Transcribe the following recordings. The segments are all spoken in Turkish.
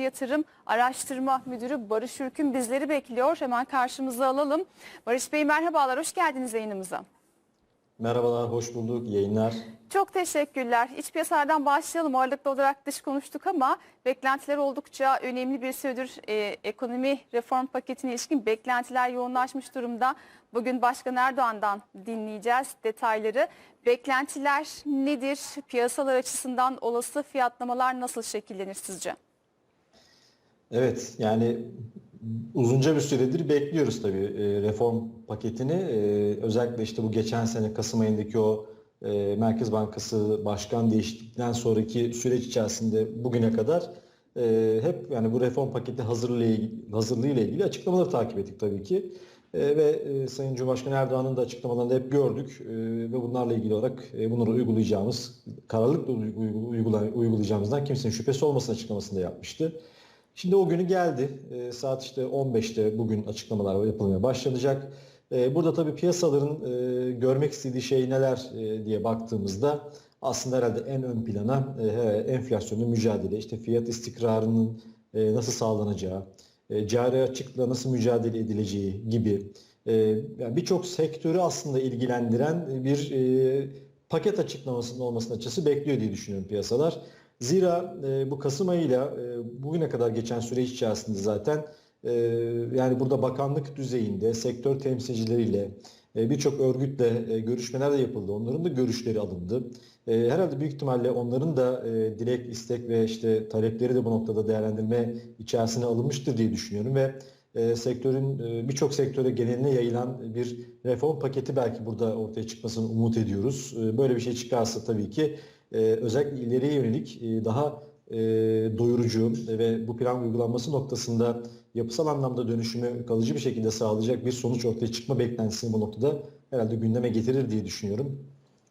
Karşı Yatırım Araştırma Müdürü Barış Ürkün bizleri bekliyor. Hemen karşımıza alalım. Barış Bey merhabalar, hoş geldiniz yayınımıza. Merhabalar, hoş bulduk. Yayınlar. Çok teşekkürler. İç piyasalardan başlayalım. Ağırlıklı olarak dış konuştuk ama beklentiler oldukça önemli bir süredir. Ee, ekonomi reform paketine ilişkin beklentiler yoğunlaşmış durumda. Bugün Başkan Erdoğan'dan dinleyeceğiz detayları. Beklentiler nedir? Piyasalar açısından olası fiyatlamalar nasıl şekillenir sizce? Evet, yani uzunca bir süredir bekliyoruz tabii e, reform paketini. E, özellikle işte bu geçen sene Kasım ayındaki o e, Merkez Bankası başkan değişiklikten sonraki süreç içerisinde bugüne kadar hep yani bu reform paketi hazırlığı ile ilgili açıklamaları takip ettik tabii ki. Ve Sayın Cumhurbaşkanı Erdoğan'ın da açıklamalarını hep gördük ve bunlarla ilgili olarak bunları uygulayacağımız, kararlılıkla uygula, uygulayacağımızdan kimsenin şüphesi olmasın açıklamasını da yapmıştı. Şimdi o günü geldi. E, saat işte 15'te bugün açıklamalar yapılmaya başlanacak. E, burada tabii piyasaların e, görmek istediği şey neler e, diye baktığımızda aslında herhalde en ön plana e, enflasyonla mücadele, işte fiyat istikrarının e, nasıl sağlanacağı, e, cari açıkla nasıl mücadele edileceği gibi e, yani birçok sektörü aslında ilgilendiren bir e, paket açıklamasının olmasının açısı bekliyor diye düşünüyorum piyasalar. Zira e, bu Kasım ayıyla e, bugüne kadar geçen süreç içerisinde zaten e, yani burada bakanlık düzeyinde sektör temsilcileriyle e, birçok örgütle e, görüşmeler de yapıldı. Onların da görüşleri alındı. E, herhalde büyük ihtimalle onların da e, dilek, istek ve işte talepleri de bu noktada değerlendirme içerisine alınmıştır diye düşünüyorum ve e, sektörün e, birçok sektöre geneline yayılan bir reform paketi belki burada ortaya çıkmasını umut ediyoruz. E, böyle bir şey çıkarsa tabii ki e, özellikle ileriye yönelik e, daha e, doyurucu ve bu plan uygulanması noktasında yapısal anlamda dönüşümü kalıcı bir şekilde sağlayacak bir sonuç ortaya çıkma beklentisini bu noktada herhalde gündeme getirir diye düşünüyorum.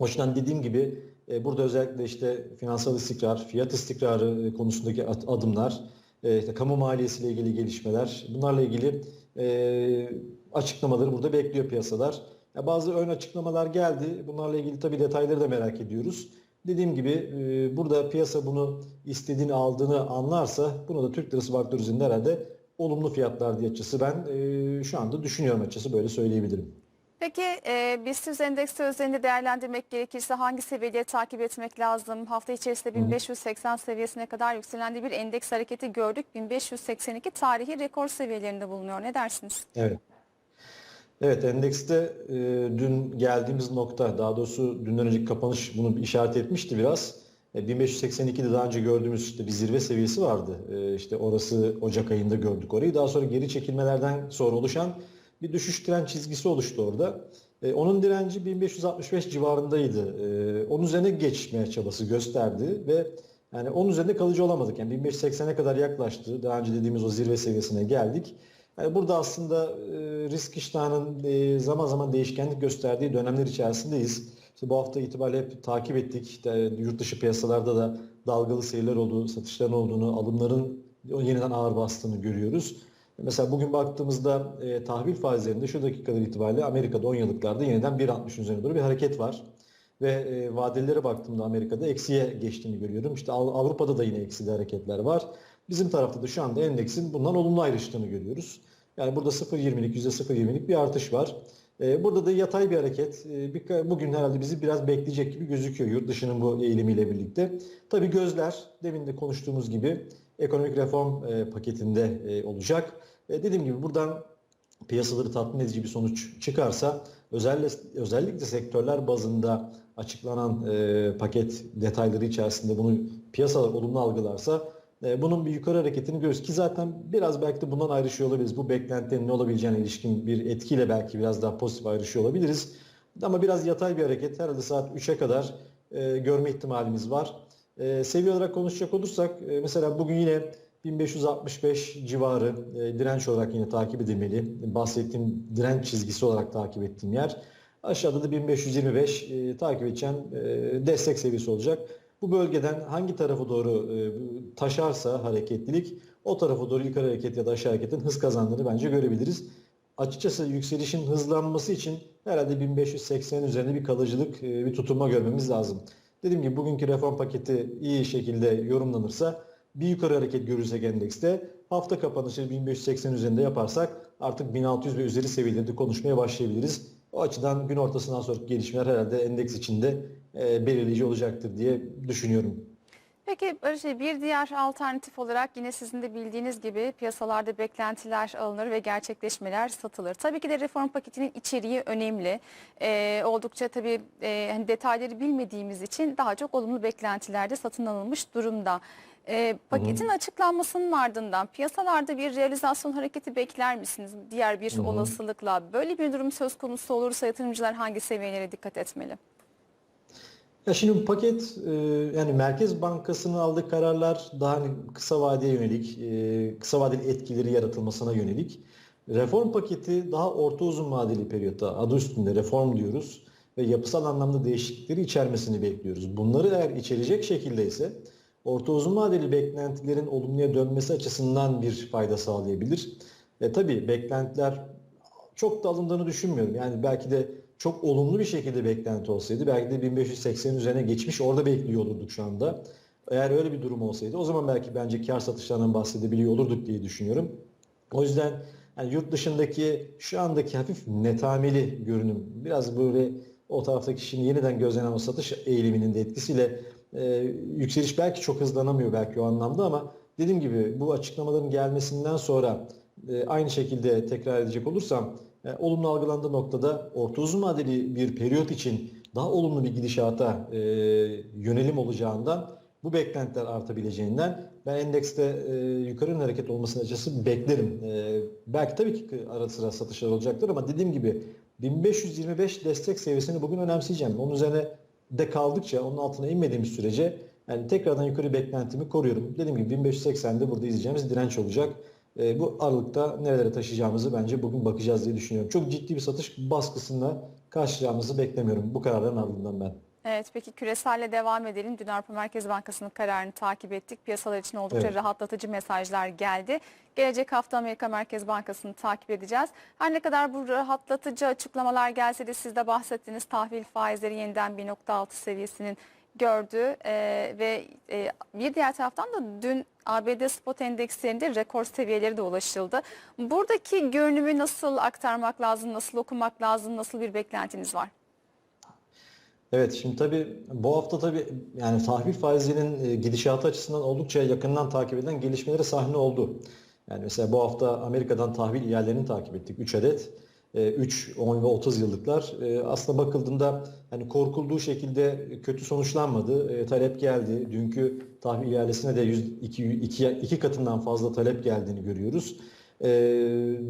O yüzden dediğim gibi e, burada özellikle işte finansal istikrar, fiyat istikrarı e, konusundaki adımlar, e, işte kamu maliyesiyle ilgili gelişmeler, bunlarla ilgili e, açıklamaları burada bekliyor piyasalar. Ya bazı ön açıklamalar geldi. Bunlarla ilgili tabii detayları da merak ediyoruz. Dediğim gibi e, burada piyasa bunu istediğini aldığını anlarsa bunu da Türk lirası faktör üzerinde herhalde olumlu fiyatlar diye açısı ben e, şu anda düşünüyorum açısı böyle söyleyebilirim. Peki e, BIST endeksi özelinde değerlendirmek gerekirse hangi seviyeleri takip etmek lazım? Hafta içerisinde 1580 seviyesine kadar yükselen bir endeks hareketi gördük. 1582 tarihi rekor seviyelerinde bulunuyor. Ne dersiniz? Evet. Evet endekste e, dün geldiğimiz nokta daha doğrusu dünden önceki kapanış bunu işaret etmişti biraz. E, 1582'de daha önce gördüğümüz işte bir zirve seviyesi vardı. E, işte orası Ocak ayında gördük orayı. Daha sonra geri çekilmelerden sonra oluşan bir düşüş trend çizgisi oluştu orada. E, onun direnci 1565 civarındaydı. E, onun üzerine geçmeye çabası gösterdi ve yani onun üzerinde kalıcı olamadık. Yani 1580'e kadar yaklaştı. Daha önce dediğimiz o zirve seviyesine geldik. Yani burada aslında e, risk iştahının e, zaman zaman değişkenlik gösterdiği dönemler içerisindeyiz. İşte bu hafta itibariyle hep takip ettik. İşte yurt dışı piyasalarda da dalgalı seyirler olduğu, satışların olduğunu, alımların yeniden ağır bastığını görüyoruz. Mesela bugün baktığımızda e, tahvil faizlerinde şu dakikalar itibariyle Amerika'da 10 yıllıklarda yeniden 1.60 üzerine doğru bir hareket var. Ve e, vadelilere baktığımda Amerika'da eksiye geçtiğini görüyorum. İşte Avrupa'da da yine eksili hareketler var. Bizim tarafta da şu anda endeksin bundan olumlu ayrıştığını görüyoruz. Yani burada 0.20'lik %0.20'lik bir artış var. Ee, burada da yatay bir hareket. Ee, bugün herhalde bizi biraz bekleyecek gibi gözüküyor yurt dışının bu eğilimiyle birlikte. Tabii gözler demin de konuştuğumuz gibi ekonomik reform e, paketinde e, olacak. E, dediğim gibi buradan piyasaları tatmin edici bir sonuç çıkarsa özellikle, özellikle sektörler bazında açıklanan paket detayları içerisinde bunu piyasalar olumlu algılarsa e, bunun bir yukarı hareketini görüyoruz ki zaten biraz belki de bundan ayrışıyor olabiliriz. Bu beklentilerin ne olabileceğine ilişkin bir etkiyle belki biraz daha pozitif ayrışıyor olabiliriz. Ama biraz yatay bir hareket herhalde saat 3'e kadar e, görme ihtimalimiz var. E, seviye olarak konuşacak olursak e, mesela bugün yine 1565 civarı e, direnç olarak yine takip edilmeli. Bahsettiğim direnç çizgisi olarak takip ettiğim yer. Aşağıda da 1525 e, takip edeceğim e, destek seviyesi olacak bu bölgeden hangi tarafa doğru e, taşarsa hareketlilik o tarafa doğru yukarı hareket ya da aşağı hareketin hız kazandığını bence görebiliriz. Açıkçası yükselişin hızlanması için herhalde 1580 üzerinde bir kalıcılık, e, bir tutunma görmemiz lazım. Dediğim gibi bugünkü reform paketi iyi şekilde yorumlanırsa bir yukarı hareket görürsek endekste hafta kapanışı 1580 üzerinde yaparsak artık 1600 ve üzeri seviyelerde konuşmaya başlayabiliriz. O açıdan gün ortasından sonraki gelişmeler herhalde endeks içinde e, belirleyici olacaktır diye düşünüyorum. Peki Barış Bey bir diğer alternatif olarak yine sizin de bildiğiniz gibi piyasalarda beklentiler alınır ve gerçekleşmeler satılır. Tabii ki de reform paketinin içeriği önemli. Ee, oldukça tabii e, hani detayları bilmediğimiz için daha çok olumlu beklentilerde satın alınmış durumda. Ee, paketin açıklanmasının ardından piyasalarda bir realizasyon hareketi bekler misiniz? Diğer bir olasılıkla böyle bir durum söz konusu olursa yatırımcılar hangi seviyelere dikkat etmeli? Ya şimdi bu paket e, yani Merkez Bankası'nın aldığı kararlar daha hani kısa vadeye yönelik, e, kısa vadeli etkileri yaratılmasına yönelik. Reform paketi daha orta uzun vadeli periyotta adı üstünde reform diyoruz ve yapısal anlamda değişiklikleri içermesini bekliyoruz. Bunları eğer içerecek şekilde ise orta uzun vadeli beklentilerin olumluya dönmesi açısından bir fayda sağlayabilir. E, tabii beklentiler çok da alındığını düşünmüyorum. Yani belki de çok olumlu bir şekilde beklenti olsaydı belki de 1580'in üzerine geçmiş orada bekliyor olurduk şu anda. Eğer öyle bir durum olsaydı o zaman belki bence kar satışlarından bahsedebiliyor olurduk diye düşünüyorum. O yüzden yani yurt dışındaki şu andaki hafif netameli görünüm biraz böyle o taraftaki şimdi yeniden gözlenen o satış eğiliminin de etkisiyle e, yükseliş belki çok hızlanamıyor belki o anlamda ama dediğim gibi bu açıklamaların gelmesinden sonra e, aynı şekilde tekrar edecek olursam e, olumlu algılandığı noktada orta uzun vadeli bir periyot için daha olumlu bir gidişata e, yönelim olacağından bu beklentiler artabileceğinden ben endekste e, yukarı hareket olmasını açıkçası beklerim. E, belki tabii ki ara sıra satışlar olacaktır ama dediğim gibi 1525 destek seviyesini bugün önemseyeceğim. Onun üzerine de kaldıkça onun altına inmediğimiz sürece yani tekrardan yukarı beklentimi koruyorum. Dediğim gibi 1580'de burada izleyeceğimiz direnç olacak. E, bu aralıkta nerelere taşıyacağımızı bence bugün bakacağız diye düşünüyorum. Çok ciddi bir satış baskısında karşılayacağımızı beklemiyorum bu kararların ardından ben. Evet peki küreselle devam edelim. Dün Avrupa Merkez Bankası'nın kararını takip ettik. Piyasalar için oldukça Evet. rahatlatıcı mesajlar geldi. Gelecek hafta Amerika Merkez Bankası'nı takip edeceğiz. Her ne kadar bu rahatlatıcı açıklamalar gelse de siz de bahsettiğiniz tahvil faizleri yeniden 1.6 seviyesinin gördü Ee, ve e, bir diğer taraftan da dün ABD spot endekslerinde rekor seviyeleri de ulaşıldı. Buradaki görünümü nasıl aktarmak lazım, nasıl okumak lazım, nasıl bir beklentiniz var? Evet şimdi tabii bu hafta tabii yani tahvil faizinin e, gidişatı açısından oldukça yakından takip edilen gelişmelere sahne oldu. Yani mesela bu hafta Amerika'dan tahvil ihalelerini takip ettik 3 adet. E, 3, 10 ve 30 yıllıklar. E, Aslında bakıldığında hani korkulduğu şekilde kötü sonuçlanmadı. E, Talep geldi. Dünkü tahvil ihalesine de 2, 2, 2 katından fazla talep geldiğini görüyoruz. E,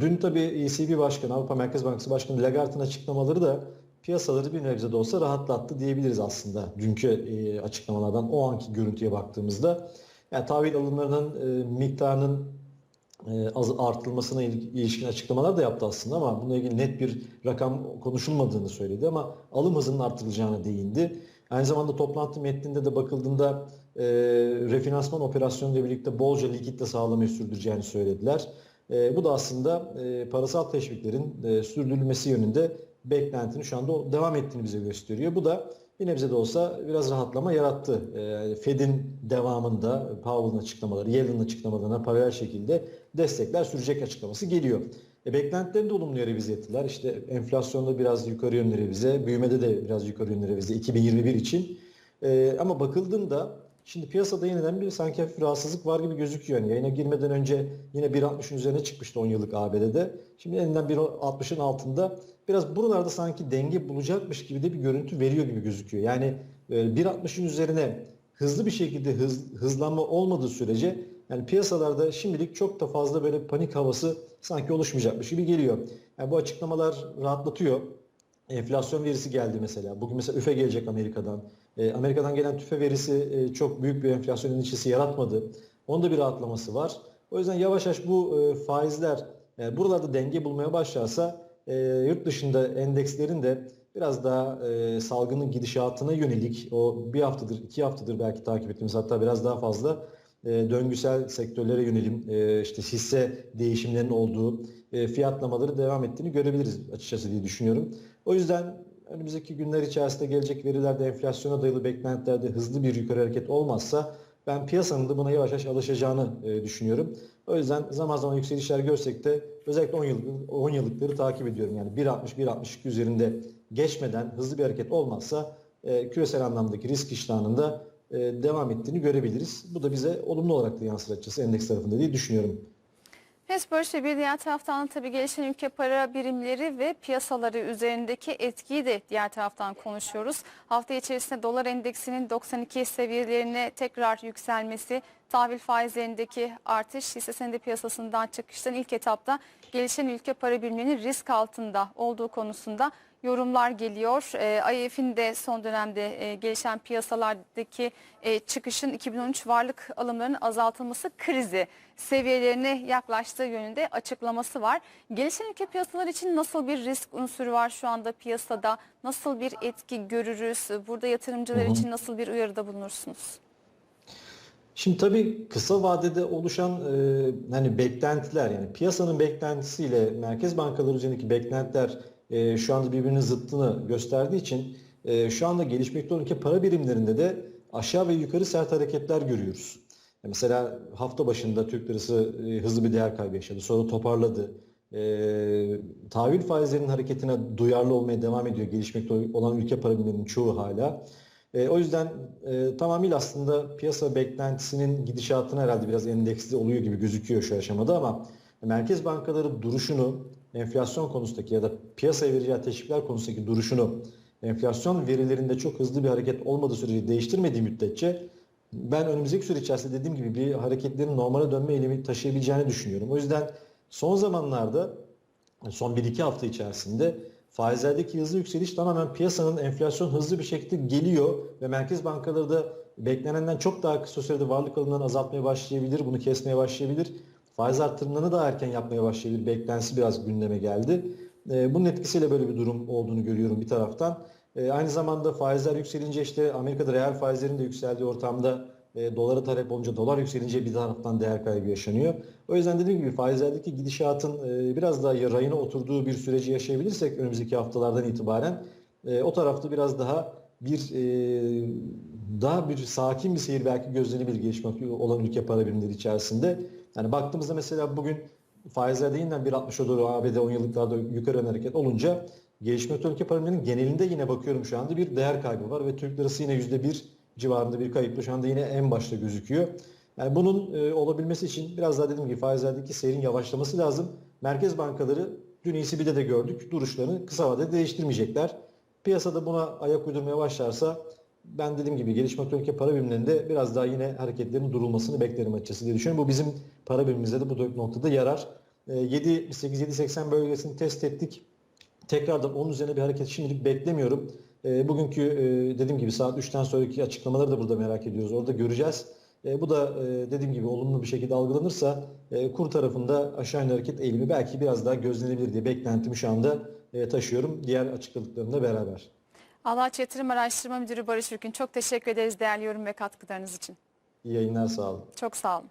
Dün tabii ECB Başkanı, Avrupa Merkez Bankası Başkanı Lagarde'ın açıklamaları da piyasaları bir nebze de olsa rahatlattı diyebiliriz aslında dünkü e, açıklamalardan o anki görüntüye baktığımızda. Yani tahvil alımlarının e, miktarının e, az artırılmasına il- ilişkin açıklamalar da yaptı aslında ama bununla ilgili net bir rakam konuşulmadığını söyledi ama alım hızının artırılacağına değindi. Aynı zamanda toplantı metninde de bakıldığında e, refinansman operasyonuyla birlikte bolca likitte sağlamayı sürdüreceğini söylediler. E, bu da aslında e, parasal teşviklerin e, sürdürülmesi yönünde beklentinin şu anda devam ettiğini bize gösteriyor. Bu da bir nebze de olsa biraz rahatlama yarattı. E, Fed'in devamında Powell'ın açıklamaları, Yellen'ın açıklamalarına paralel şekilde destekler sürecek açıklaması geliyor. E, beklentilerini de olumlu revize ettiler. İşte enflasyonda biraz yukarı yönlü revize, büyümede de biraz yukarı yönlü revize 2021 için. E, ama bakıldığında şimdi piyasada yeniden bir sanki hafif rahatsızlık var gibi gözüküyor. Yani yayına girmeden önce yine 1.60'ın üzerine çıkmıştı 10 yıllık ABD'de. Şimdi yeniden 1.60'ın altında biraz buralarda sanki denge bulacakmış gibi de bir görüntü veriyor gibi gözüküyor. Yani e, 1.60'ın üzerine hızlı bir şekilde hız, hızlanma olmadığı sürece yani piyasalarda şimdilik çok da fazla böyle panik havası sanki oluşmayacakmış gibi geliyor. Yani bu açıklamalar rahatlatıyor. Enflasyon verisi geldi mesela. Bugün mesela üfe gelecek Amerika'dan. E, Amerika'dan gelen tüfe verisi e, çok büyük bir enflasyon endişesi yaratmadı. Onda bir rahatlaması var. O yüzden yavaş yavaş bu e, faizler e, buralarda denge bulmaya başlarsa yurt dışında endekslerin de biraz daha salgının gidişatına yönelik o bir haftadır, iki haftadır belki takip ettiğimiz hatta biraz daha fazla döngüsel sektörlere yönelim işte hisse değişimlerinin olduğu e, fiyatlamaları devam ettiğini görebiliriz açıkçası diye düşünüyorum. O yüzden önümüzdeki günler içerisinde gelecek verilerde enflasyona dayalı beklentilerde hızlı bir yukarı hareket olmazsa ben piyasanın da buna yavaş yavaş alışacağını e, düşünüyorum. O yüzden zaman zaman yükselişler görsek de özellikle 10 yıllık 10 yıllıkları takip ediyorum. Yani 1.60 1.62 üzerinde geçmeden hızlı bir hareket olmazsa e, küresel anlamdaki risk iştahında e, devam ettiğini görebiliriz. Bu da bize olumlu olarak da yansır açıkçası endeks tarafında diye düşünüyorum. Evet Barış Bey bir diğer taraftan tabii gelişen ülke para birimleri ve piyasaları üzerindeki etkiyi de diğer taraftan konuşuyoruz. Hafta içerisinde dolar endeksinin 92 seviyelerine tekrar yükselmesi, tahvil faizlerindeki artış hisse senedi piyasasından çıkıştan ilk etapta gelişen ülke para birimlerinin risk altında olduğu konusunda yorumlar geliyor. E, IMF'in de son dönemde e, gelişen piyasalardaki e, çıkışın 2013 varlık alımlarının azaltılması krizi seviyelerine yaklaştığı yönünde açıklaması var. Gelişen ülke piyasalar için nasıl bir risk unsuru var şu anda piyasada? Nasıl bir etki görürüz? Burada yatırımcılar için nasıl bir uyarıda bulunursunuz? Şimdi tabii kısa vadede oluşan e, hani beklentiler yani piyasanın beklentisiyle merkez bankaları üzerindeki beklentiler e, şu anda birbirinin zıttını gösterdiği için e, şu anda gelişmekte olan ülke para birimlerinde de aşağı ve yukarı sert hareketler görüyoruz. Ya Mesela hafta başında Türk lirası e, hızlı bir değer kaybı yaşadı. Sonra toparladı. E, tahvil faizlerinin hareketine duyarlı olmaya devam ediyor gelişmekte olan ülke para birimlerinin çoğu hala. E, o yüzden e, tamamıyla aslında piyasa beklentisinin gidişatına herhalde biraz endeksli oluyor gibi gözüküyor şu aşamada ama merkez bankaları duruşunu enflasyon konusundaki ya da piyasaya vereceği teşvikler konusundaki duruşunu enflasyon verilerinde çok hızlı bir hareket olmadığı sürece değiştirmediği müddetçe ben önümüzdeki süre içerisinde dediğim gibi bir hareketlerin normale dönme eğilimi taşıyabileceğini düşünüyorum. O yüzden son zamanlarda son 1-2 hafta içerisinde faizlerdeki hızlı yükseliş tamamen piyasanın enflasyon hızlı bir şekilde geliyor ve merkez bankaları da beklenenden çok daha kısa sürede varlık alımlarını azaltmaya başlayabilir, bunu kesmeye başlayabilir. Faiz artırımlarını da erken yapmaya başlayabilir. Beklentisi biraz gündeme geldi. E, bunun etkisiyle böyle bir durum olduğunu görüyorum bir taraftan. E, aynı zamanda faizler yükselince işte Amerika'da reel faizlerin de yükseldiği ortamda e, dolara talep olunca dolar yükselince bir taraftan değer kaybı yaşanıyor. O yüzden dediğim gibi faizlerdeki gidişatın e, biraz daha rayına oturduğu bir süreci yaşayabilirsek önümüzdeki haftalardan itibaren e, o tarafta biraz daha bir e, daha bir sakin bir seyir belki gözlenebilir gelişmek olan ülke para birimleri içerisinde. Yani baktığımızda mesela bugün faizlerde yeniden 1.60'a doğru ABD 10 yıllıklarda yukarı yönlü hareket olunca gelişmekte ülke para birimlerinin genelinde yine bakıyorum şu anda bir değer kaybı var ve Türk lirası yine %1 civarında bir kayıpla şu anda yine en başta gözüküyor. Yani bunun e, olabilmesi için biraz daha dediğim gibi faizlerdeki seyrin yavaşlaması lazım. Merkez bankaları dün ECB'de de gördük duruşlarını kısa vadede değiştirmeyecekler. Piyasada buna ayak uydurmaya başlarsa ben dediğim gibi gelişmekte ülke para birimlerinde biraz daha yine hareketlerin durulmasını beklerim açıkçası diye düşünüyorum. Bu bizim para birimimizde de bu noktada yarar. 7.8-7.80 bölgesini test ettik. Tekrardan onun üzerine bir hareket şimdilik beklemiyorum. E, bugünkü e, dediğim gibi saat 3'ten sonraki açıklamaları da burada merak ediyoruz. Orada göreceğiz. E, bu da e, dediğim gibi olumlu bir şekilde algılanırsa e, kur tarafında aşağı yönlü hareket eğilimi belki biraz daha gözlenebilir diye beklentimi şu anda e, taşıyorum. Diğer açıkladıklarımla beraber. Ağlaç Yatırım Araştırma Müdürü Barış Ürkün çok teşekkür ederiz değerli yorum ve katkılarınız için. İyi yayınlar sağ olun. Çok sağ olun.